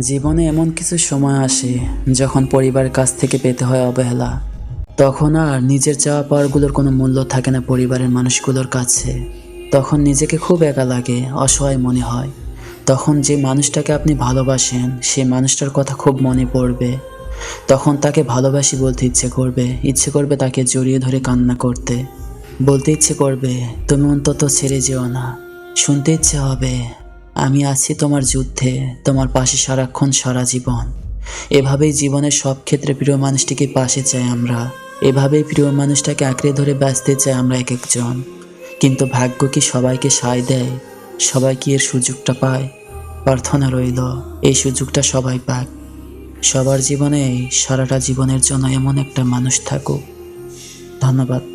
জীবনে এমন কিছু সময় আসে যখন পরিবারের কাছ থেকে পেতে হয় অবহেলা। তখন আর নিজের চাওয়া পাওয়ারগুলোর কোনো মূল্য থাকে না পরিবারের মানুষগুলোর কাছে। তখন নিজেকে খুব একা লাগে, অসহায় মনে হয়। তখন যে মানুষটাকে আপনি ভালোবাসেন সেই মানুষটার কথা খুব মনে পড়বে। তখন তাকে ভালোবাসি বলতে ইচ্ছে করবে ইচ্ছে করবে তাকে জড়িয়ে ধরে কান্না করতে। বলতে ইচ্ছে করবে, তুমি অন্তত ছেড়ে যেও না। শুনতে ইচ্ছে হবে। আমি আছি তোমার যুদ্ধে, তোমার পাশে সারাক্ষণ সারা জীবন। এভাবেই জীবনের সব ক্ষেত্রে প্রিয় মানুষটিকে পাশে চাই আমরা। এভাবেই প্রিয় মানুষটাকে আঁকড়ে ধরে বাঁচতে চাই আমরা এক একজন। কিন্তু ভাগ্য কি সবাইকে সায় দেয়? সবাই কি এর সুযোগটা পায়? প্রার্থনা রইল, এই সুযোগটা সবাই পাক। সবার জীবনে সারাটা জীবনের জন্য এমন একটা মানুষ থাকুক। ধন্যবাদ।